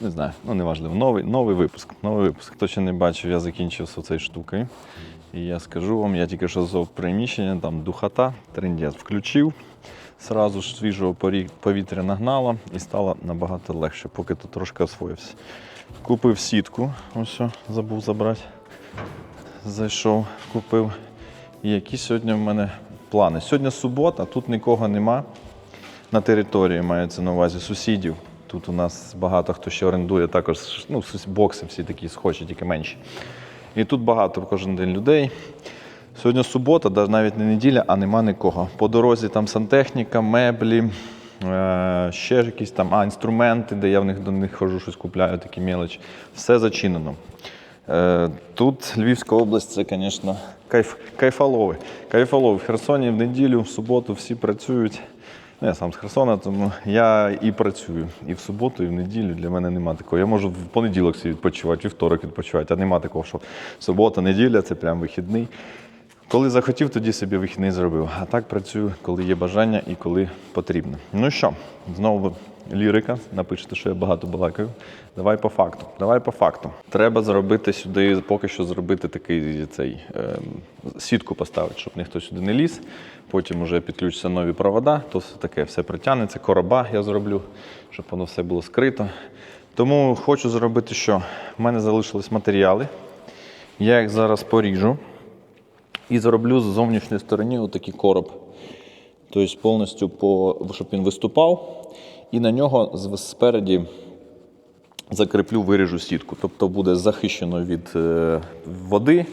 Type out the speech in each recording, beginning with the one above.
Не знаю, ну неважливо. Новий, новий випуск. Новий випуск. Хто ще не бачив, я закінчив з цією штукою. І я скажу вам, я тільки що з приміщення, там духота, трендець включив. Сразу ж свіжого повітря нагнало і стало набагато легше, поки тут трошки освоївся. Купив сітку, ось забув забрати. Зайшов, купив. І які сьогодні в мене плани? Сьогодні субота, тут нікого нема. На території мається на увазі сусідів. Тут у нас багато хто ще орендує також ну, бокси всі такі схожі, тільки менші. І тут багато кожен день людей. Сьогодні субота, навіть не неділя, а нема нікого. По дорозі там сантехніка, меблі, е, ще якісь там а, інструменти, де я в них до них ходжу, щось купляю, такі мелочі. Все зачинено. Е, тут Львівська область, це, звісно, кайф, кайфолови. Кайфолови. В Херсоні в неділю, в суботу всі працюють. Ну, я сам з Херсона, тому я і працюю. І в суботу, і в неділю для мене нема такого. Я можу в понеділок всі відпочивати, вівторок відпочивати, а нема такого, що субота, неділя це прям вихідний. Коли захотів, тоді собі вихідний зробив. А так працюю, коли є бажання і коли потрібно. Ну що, знову лірика. Напишете, що я багато балакаю. Давай по факту. Давай по факту. Треба зробити сюди, поки що зробити такий цей е, сітку поставити, щоб ніхто сюди не ліз. Потім вже підключаться нові провода, то все таке все притягнеться. Короба я зроблю, щоб воно все було скрито. Тому хочу зробити що? У мене залишились матеріали. Я їх зараз поріжу. І зроблю з зовнішньої сторони отакий короб. Тобто повністю, по, щоб він виступав, і на нього спереді закріплю, виріжу сітку. Тобто буде захищено від е, води,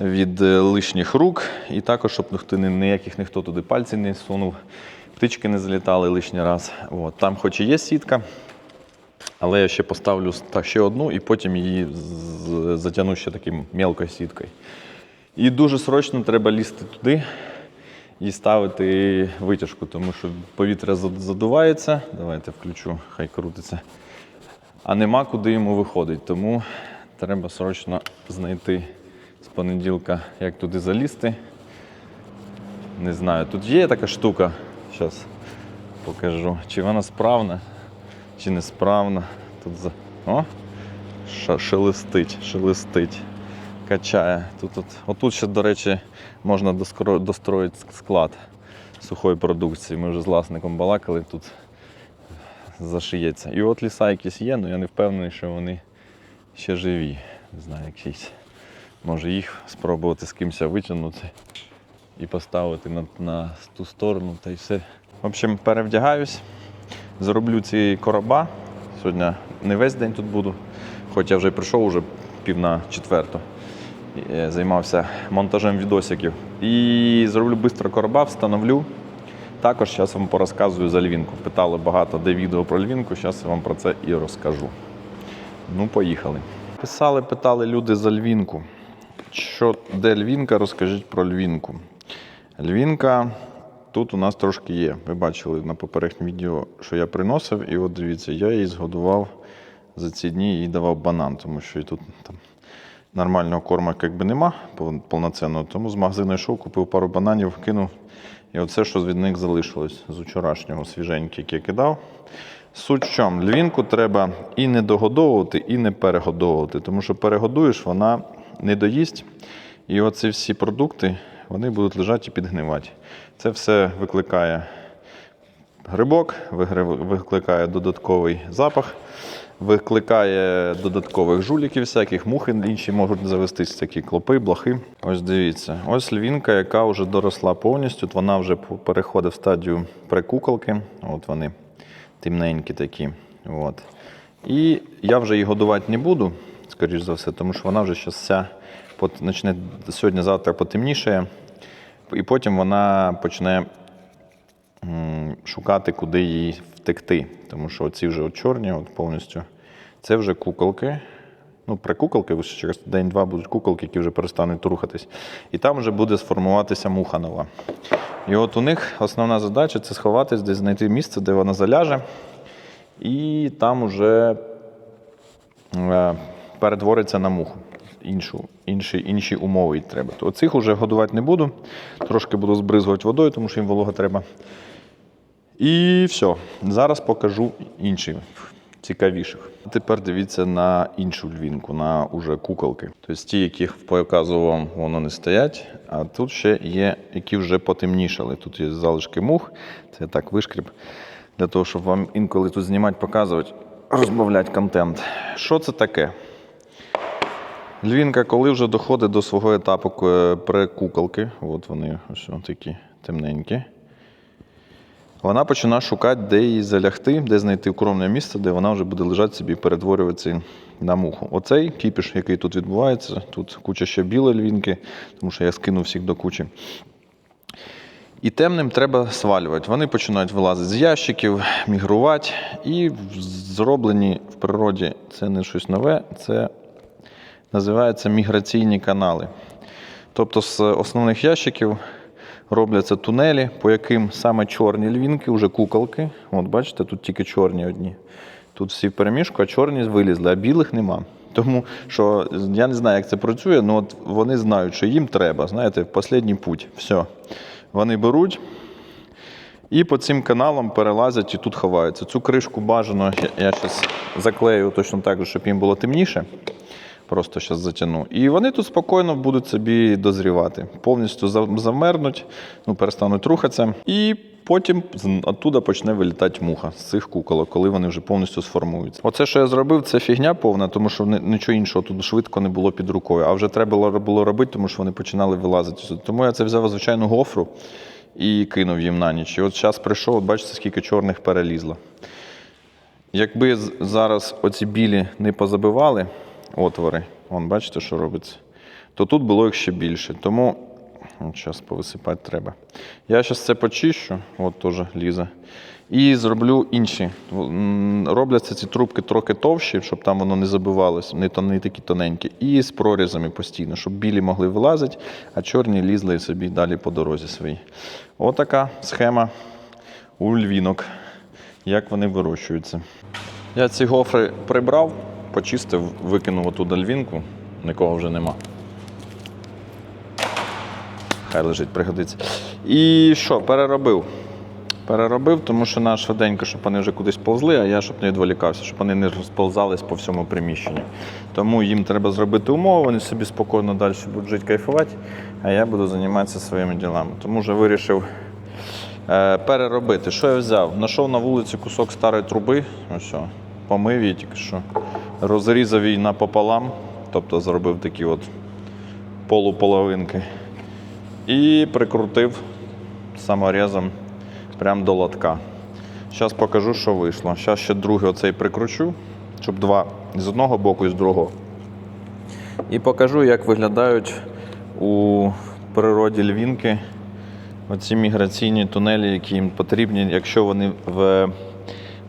від е, лишніх рук, і також, щоб ніхто, ніяких ніхто туди пальці не сунув, птички не залітали лишній раз. От. Там хоч і є сітка, але я ще поставлю ще одну і потім її затягну ще таким мелкою сіткою. І дуже срочно треба лізти туди і ставити витяжку, тому що повітря задувається. Давайте включу, хай крутиться. А нема куди йому виходить. Тому треба срочно знайти з понеділка, як туди залізти. Не знаю, тут є така штука. Зараз покажу. Чи вона справна, чи не справна. Тут за. О! Шелестить, шелестить качає. Тут, от, отут ще, до речі, можна достроїти склад сухої продукції. Ми вже з власником балакали, тут зашиється. І от ліса якісь є, але я не впевнений, що вони ще живі. Не знаю, якісь. Може їх спробувати з кимось витягнути і поставити на, на ту сторону та й все. В общем, перевдягаюсь, зроблю ці короба. Сьогодні не весь день тут буду, хоч я вже прийшов уже пів на четверту. Е, Займався монтажем відосиків. І зроблю швидко короба, встановлю. Також зараз вам порозказую за львінку. Питали багато, де відео про львінку, зараз я вам про це і розкажу. Ну, поїхали. Писали, питали люди за львінку. Що, де львінка, розкажіть про львінку. Львінка тут у нас трошки є. Ви бачили на попередньому відео, що я приносив, і от дивіться, я її згодував за ці дні їй давав банан, тому що і тут там нормального корму якби нема пов- повноцінного. Тому з магазину йшов, купив пару бананів, кинув. І оце, що від них залишилось з вчорашнього свіженьке, яке кидав. Суть в чому? Львінку треба і не догодовувати, і не перегодовувати, тому що перегодуєш, вона не доїсть. І оці всі продукти вони будуть лежати і підгнивати. Це все викликає грибок, викликає додатковий запах, викликає додаткових жуліків, всяких мухи інші можуть завестись, такі клопи, блохи. Ось дивіться, ось львінка, яка вже доросла повністю. От Вона вже переходить в стадію прикуколки. От вони темненькі такі. От. І я вже її годувати не буду, скоріш за все, тому що вона вже зараз вся почне сьогодні-завтра потемнішає, і потім вона почне шукати, куди їй втекти. Тому що ці вже от чорні, от повністю, це вже куколки. Ну, прикуколки, ви ще через день-два будуть куколки, які вже перестануть рухатись. І там вже буде сформуватися муха нова. І от у них основна задача це сховатись, десь знайти місце, де вона заляже, і там уже е, перетвориться на муху. Іншу, інші, інші умови треба. То цих уже годувати не буду. Трошки буду збризувати водою, тому що їм волога треба. І все. Зараз покажу інші. Цікавіших. Тепер дивіться на іншу львінку, на уже куколки. Тобто ті, яких показував воно не стоять. А тут ще є, які вже потемнішали. Тут є залишки мух, це так вишкріп, для того, щоб вам інколи тут знімати, показувати, розбавляти контент. Що це таке? Львінка, коли вже доходить до свого етапу е, прикуколки, от вони ось такі темненькі. Вона починає шукати, де її залягти, де знайти укромне місце, де вона вже буде лежати собі і перетворюватися на муху. Оцей кіпіш, який тут відбувається, тут куча ще білої львінки, тому що я скинув всіх до кучі. І темним треба свалювати. Вони починають вилазити з ящиків, мігрувати. І зроблені в природі це не щось нове, це називається міграційні канали. Тобто з основних ящиків робляться тунелі, по яким саме чорні львінки, вже куколки. От бачите, тут тільки чорні одні. Тут всі в переміжку, а чорні вилізли, а білих нема. Тому що я не знаю, як це працює, але от вони знають, що їм треба, знаєте, в останній путь. Все. Вони беруть і по цим каналам перелазять і тут ховаються. Цю кришку бажано, я зараз заклею точно так, щоб їм було темніше. Просто зараз затягну. І вони тут спокійно будуть собі дозрівати. Повністю зам- замерзнуть, ну, перестануть рухатися. І потім оттуда почне вилітати муха з цих куколок, коли вони вже повністю сформуються. Оце, що я зробив, це фігня повна, тому що нічого іншого тут швидко не було під рукою. А вже треба було робити, тому що вони починали вилазити. Тому я це взяв звичайну гофру і кинув їм на ніч. І от зараз прийшов, от бачите, скільки чорних перелізло. Якби зараз оці білі не позабивали отвори, вон бачите, що робиться, то тут було їх ще більше. Тому зараз повисипати треба. Я зараз це почищу, от теж лізе. І зроблю інші. Робляться ці трубки трохи товщі, щоб там воно не забивалось, не, не такі тоненькі. І з прорізами постійно, щоб білі могли вилазити, а чорні лізли собі далі по дорозі своїй. Отака схема у львінок як вони вирощуються. Я ці гофри прибрав, почистив, викинув оту львінку, нікого вже нема. Хай лежить, пригодиться. І що, переробив. Переробив, тому що на швиденько, щоб вони вже кудись повзли, а я щоб не відволікався, щоб вони не розповзались по всьому приміщенню. Тому їм треба зробити умови, вони собі спокійно далі будуть жити, кайфувати, а я буду займатися своїми ділами. Тому вже вирішив е, переробити. Що я взяв? Знайшов на вулиці кусок старої труби, ось, помив її тільки що, розрізав її напополам, тобто зробив такі от полуполовинки. І прикрутив саморізом прямо до лотка. Зараз покажу, що вийшло. Зараз ще другий оцей прикручу, щоб два з одного боку і з другого. І покажу, як виглядають у природі львінки оці міграційні тунелі, які їм потрібні, якщо вони в,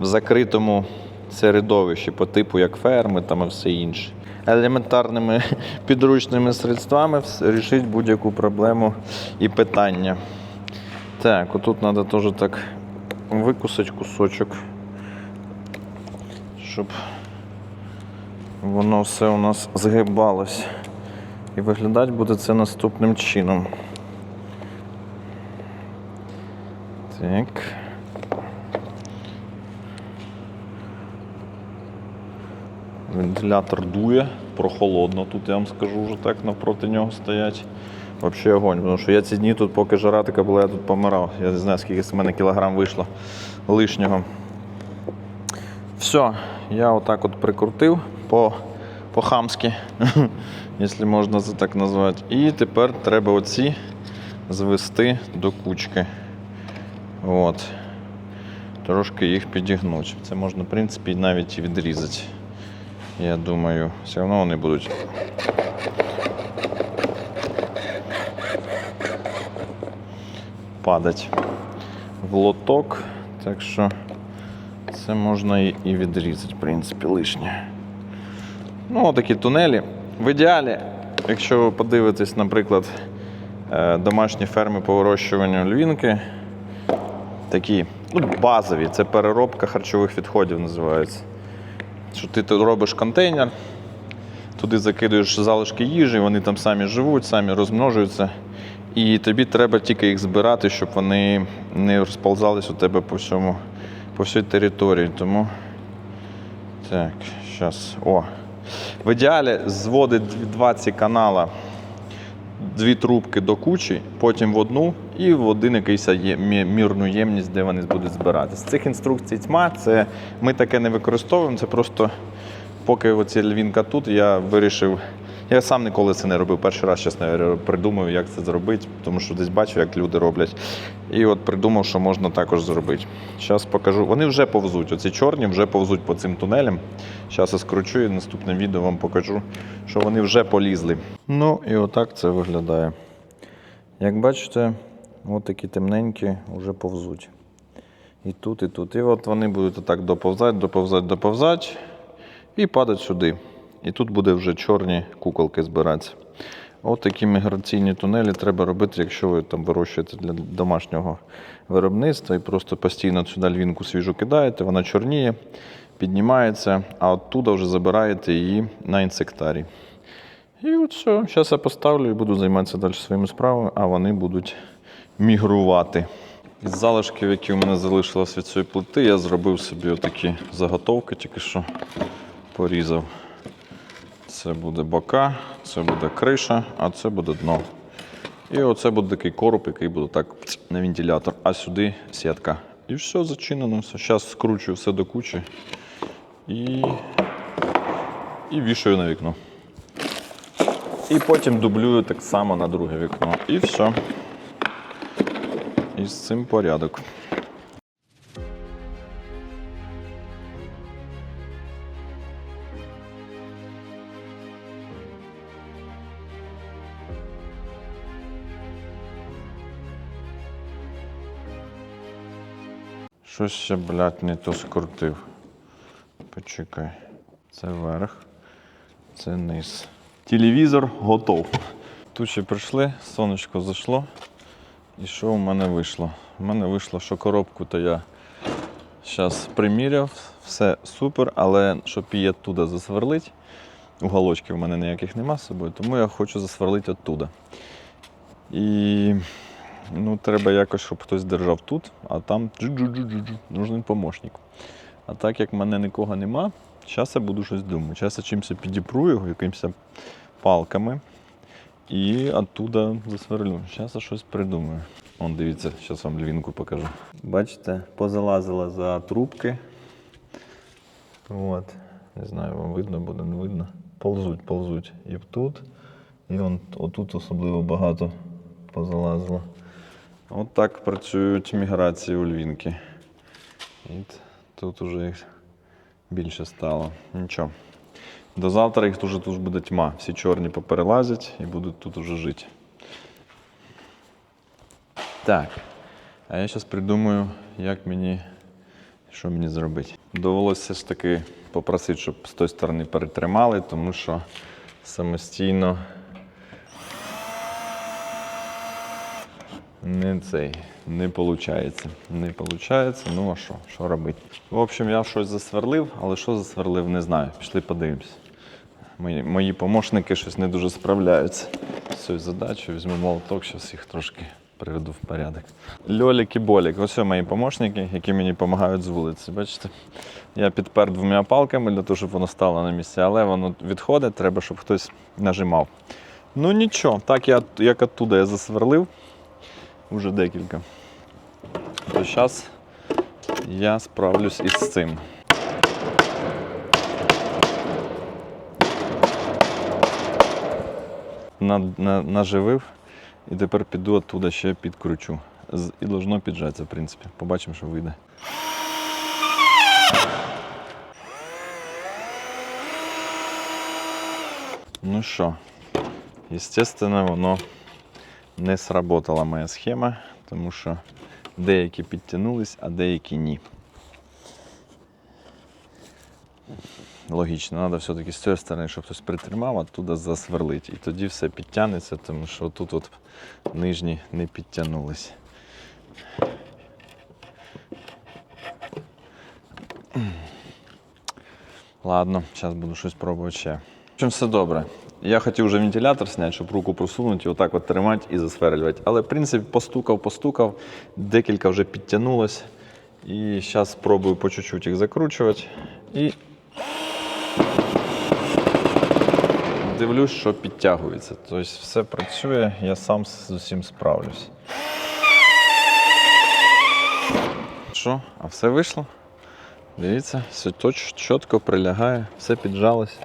в закритому середовищі, по типу як ферми там і все інше. Елементарними підручними средствами рішить будь-яку проблему і питання. Так, отут треба теж так викусати кусочок, щоб воно все у нас згибалось. І виглядати буде це наступним чином. Так. Вентилятор дує, прохолодно тут, я вам скажу, вже так навпроти нього стоять. Взагалі огонь, тому що я ці дні тут, поки жара така була, я тут помирав. Я не знаю, скільки з мене кілограм вийшло лишнього. Все, я отак от прикрутив по, по-хамськи, якщо можна це так назвати. І тепер треба оці звести до кучки. От. Трошки їх підігнути. Це можна, в принципі, навіть відрізати. Я думаю, все одно вони будуть. Падать в лоток. Так що це можна і, відрізати, в принципі, лишнє. Ну, такі тунелі. В ідеалі, якщо ви подивитесь, наприклад, е, домашні ферми по вирощуванню львінки, такі ну, базові, це переробка харчових відходів називається. Що ти робиш контейнер, туди закидуєш залишки їжі, вони там самі живуть, самі розмножуються. І тобі треба тільки їх збирати, щоб вони не розползались у тебе по всьому, по всій території. Тому Так, зараз. О. В ідеалі зводить дв- два ці канала, дві трубки до кучі, потім в одну і в один якийсь мірну ємність, де вони будуть збиратися. Цих інструкцій тьма, це ми таке не використовуємо, це просто поки оця львінка тут, я вирішив. Я сам ніколи це не робив. Перший раз, чесно придумав, як це зробити, тому що десь бачив, як люди роблять. І от придумав, що можна також зробити. Зараз покажу. Вони вже повзуть. Оці чорні вже повзуть по цим тунелям. Зараз я скручу і наступне відео вам покажу, що вони вже полізли. Ну і отак це виглядає. Як бачите, от такі темненькі вже повзуть. І тут, і тут. І от вони будуть отак доповзати, доповзати, доповзати і падати сюди. І тут буде вже чорні куколки збиратися. От такі міграційні тунелі треба робити, якщо ви там вирощуєте для домашнього виробництва і просто постійно сюди львінку свіжу кидаєте, вона чорніє, піднімається, а оттуда вже забираєте її на інсектарій. І от все. Зараз я поставлю і буду займатися далі своїми справами, а вони будуть мігрувати. Із залишків, які у мене залишилось від цієї плити, я зробив собі отакі заготовки, тільки що порізав. Це буде бока, це буде криша, а це буде дно. І оце буде такий короб, який буде так на вентилятор, а сюди сітка. І все зачинено. Зараз скручую все до кучі і, і вішаю на вікно. І потім дублюю так само на друге вікно. І все. І з цим порядок. Щось ще, блядь, не то скрутив. Почекай. Це верх, це низ. Телевізор готов. Ще прийшли, сонечко зайшло. І що в мене вийшло? У мене вийшло, що коробку то я зараз приміряв, все супер, але щоб її оттуда засверлити, уголочків в мене ніяких нема з собою, тому я хочу засверлити оттуда. І ну, треба якось, щоб хтось держав тут, а там нужен помощник. А так як в мене нікого нема, зараз я буду щось думати. Зараз я чимось підіпру його, якимось палками. І оттуда засверлю. Зараз я щось придумаю. Вон, дивіться, зараз вам львінку покажу. Бачите, позалазила за трубки. От. Не знаю, вам видно буде, не видно. Ползуть, ползуть. І тут. І вон, отут особливо багато позалазило. От так працюють міграції у львінки. І тут уже їх більше стало. Нічого. До завтра їх дуже тут буде тьма. Всі чорні поперелазять і будуть тут уже жити. Так. А я зараз придумаю, як мені, що мені зробити. Довелося ж таки попросити, щоб з тої сторони перетримали, тому що самостійно не цей, не виходить. Не виходить. Ну а що? Що робити? В общем, я щось засверлив, але що засверлив, не знаю. Пішли подивимось. Мої, мої помощники щось не дуже справляються з цією задачею. Візьму молоток, зараз їх трошки приведу в порядок. Льолік і болік. Ось мої помощники, які мені допомагають з вулиці. Бачите? Я підпер двома палками для того, щоб воно стало на місці, але воно відходить, треба, щоб хтось нажимав. Ну нічого, так я, як оттуда я засверлив, уже декілька. То зараз я справлюсь із цим. На, на, наживив і тепер піду оттуда ще підкручу. З- І должно піджатися, в принципі. Побачимо, що вийде. Ну що, естественно, воно не сработала моя схема, тому що деякі підтягнулись, а деякі ні. Логічно, треба все-таки з цієї сторони, щоб хтось притримав, а туди засверлить. І тоді все підтягнеться, тому що тут от нижні не підтягнулись. Ладно, зараз буду щось пробувати ще. В общем, все добре. Я хотів вже вентилятор зняти, щоб руку просунути, отак от тримати і засверлювати. Але в принципі постукав, постукав, декілька вже підтягнулось. І зараз спробую по чуть-чуть їх закручувати. І дивлюсь, що підтягується. Тобто все працює, я сам з усім справлюсь. Що, а все вийшло? Дивіться, все точно чітко прилягає, все піджалось,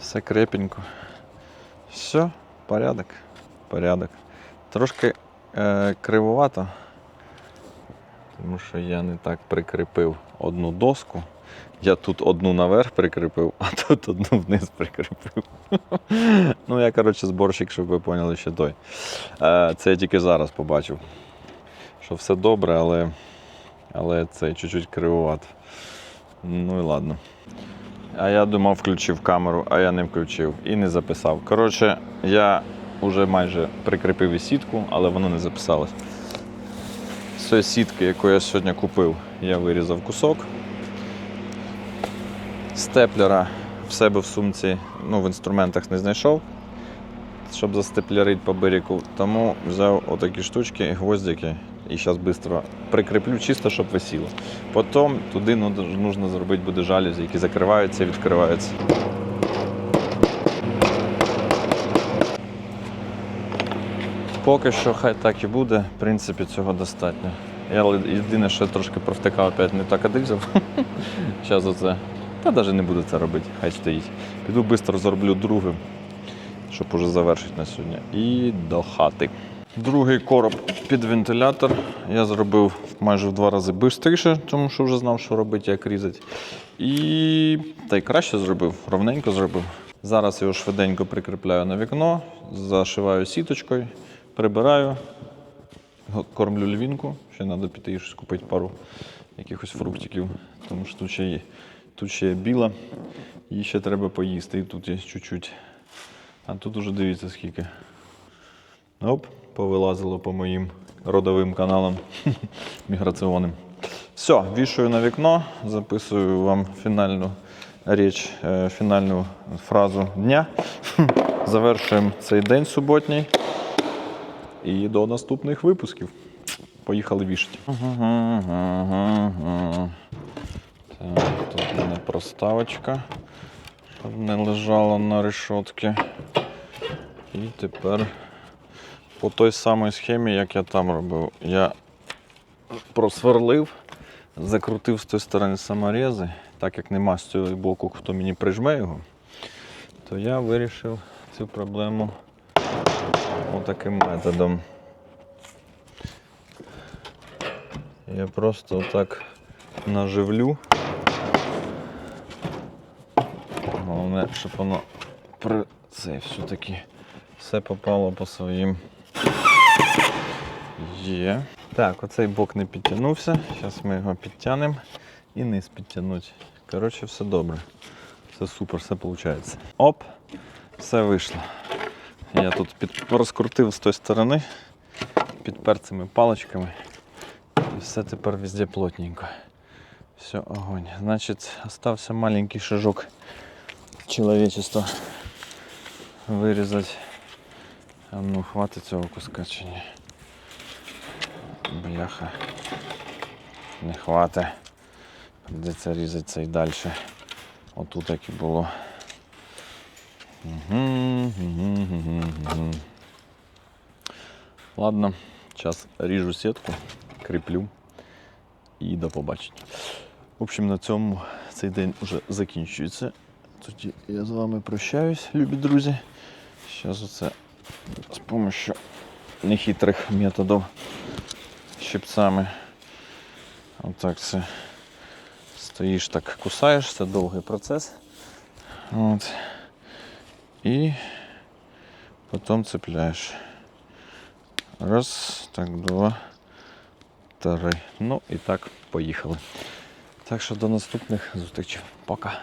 все крепенько. Все, порядок. Порядок. Трошки е, кривувато, тому що я не так прикріпив одну доску. Я тут одну наверх прикріпив, а тут одну вниз прикріпив. ну, я, коротше, зборщик, щоб ви поняли, що той. Е, це я тільки зараз побачив, що все добре, але, але це чуть-чуть кривувато. Ну і ладно. А я думав, включив камеру, а я не включив і не записав. Коротше, я вже майже прикріпив і сітку, але воно не записалось. З сітки, яку я сьогодні купив, я вирізав кусок. Степлера в себе в сумці, ну, в інструментах не знайшов, щоб застеплярити по берегу. Тому взяв отакі штучки, гвоздики і зараз швидко прикріплю, чисто, щоб висіло. Потім туди потрібно зробити буде жалюзі, які закриваються і відкриваються. Поки що хай так і буде, в принципі, цього достатньо. Я єдине, що трошки провтикав, опять не так одрізав. Зараз оце. Та навіть не буду це робити, хай стоїть. Піду швидко зроблю другим, щоб уже завершити на сьогодні. І до хати. Другий короб під вентилятор. Я зробив майже в два рази швидше, тому що вже знав, що робити, як різати. І та й краще зробив, ровненько зробив. Зараз його швиденько прикріпляю на вікно, зашиваю сіточкою, прибираю, кормлю львінку. Ще треба піти і щось купити пару якихось фруктиків, тому що тут ще є, тут ще є біла, їй ще треба поїсти, і тут є чуть-чуть. А тут уже дивіться скільки. Оп, повилазило по моїм родовим каналам міграційним. Все, вішаю на вікно, записую вам фінальну річ, е, фінальну фразу дня. Завершуємо цей день суботній. І до наступних випусків. Поїхали вішати. Так, тут в мене проставочка, щоб не лежала на решотці. І тепер по той самій схемі, як я там робив, я просверлив, закрутив з тої сторони саморези, так як нема з цього боку, хто мені прижме його, то я вирішив цю проблему отаким методом. Я просто отак наживлю. Головне, щоб воно при це все-таки все попало по своїм. Є. Так, оцей бок не підтягнувся. Зараз ми його підтягнемо і низ підтягнуть. Коротше, все добре. Все супер, все виходить. Оп, все вийшло. Я тут під, розкрутив з тої сторони підпер цими паличками. І все тепер везде плотненько. Все, огонь. Значить, остався маленький шажок человечества вирізати. А ну, хватить цього куска чи ні? Бляха. Не хватить. Придеться різати це і далі. Отут як і було. Мгм, мгм, мгм, мгм. Ладно, зараз ріжу сітку, кріплю і до побачення. В общем, на цьому цей день вже закінчується. Тоді я з вами прощаюсь, любі друзі. Зараз оце з допомогою нехитрих методів щипцями. Отак це стоїш так, кусаєш, це довгий процес. От. І потім цепляєш. Раз, так, два, три. Ну і так, поїхали. Так що до наступних зустрічей. Пока.